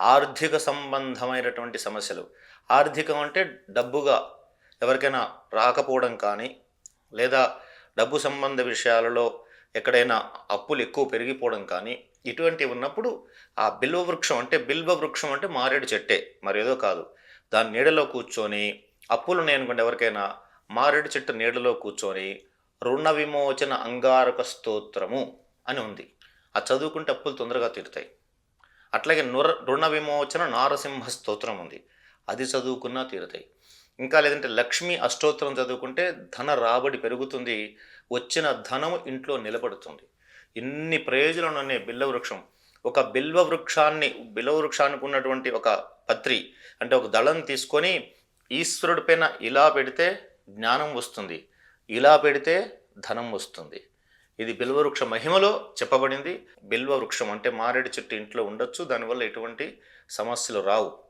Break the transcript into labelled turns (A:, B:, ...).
A: ఆర్థిక సంబంధమైనటువంటి సమస్యలు. ఆర్థికం అంటే డబ్బుగా ఎవరికైనా రాకపోవడం కానీ లేదా డబ్బు సంబంధ విషయాలలో ఎక్కడైనా అప్పులు ఎక్కువ పెరిగిపోవడం కానీ ఇటువంటివి ఉన్నప్పుడు ఆ బిల్వ వృక్షం అంటే బిల్వ వృక్షం అంటే మారేడు చెట్టే మరేదో కాదు. దాని నీడలో కూర్చొని అప్పులు నేను ఎవరికైనా మారేడు చెట్టు నీడలో కూర్చొని రుణ విమోచన అంగారక స్తోత్రము అని ఉంది. ఆ చదువుకుంటే అప్పులు తొందరగా తీరుతాయి. అట్లాగే నుర రుణ విమోచన నారసింహ స్తోత్రం ఉంది. అది చదువుకున్నా తీరుతాయి. ఇంకా లేదంటే లక్ష్మీ అష్టోత్తరం చదువుకుంటే ధన రాబడి పెరుగుతుంది. వచ్చిన ధనము ఇంట్లో నిలబడుతుంది. ఇన్ని ప్రయోజనాలు ఉన్నాయి బిల్లవృక్షం ఒక బిల్వ వృక్షాన్ని బిల్వ వృక్షానికి ఉన్నటువంటి ఒక పత్రి అంటే ఒక దళం తీసుకొని ఈశ్వరుడి పైన ఇలా పెడితే జ్ఞానం వస్తుంది. ఇలా పెడితే ధనం వస్తుంది. ఇది బిల్వవృక్ష మహిమలో చెప్పబడింది. బిల్వ వృక్షం అంటే మారేడు చెట్టు ఇంట్లో ఉండొచ్చు. దానివల్ల ఎటువంటి సమస్యలు రావు.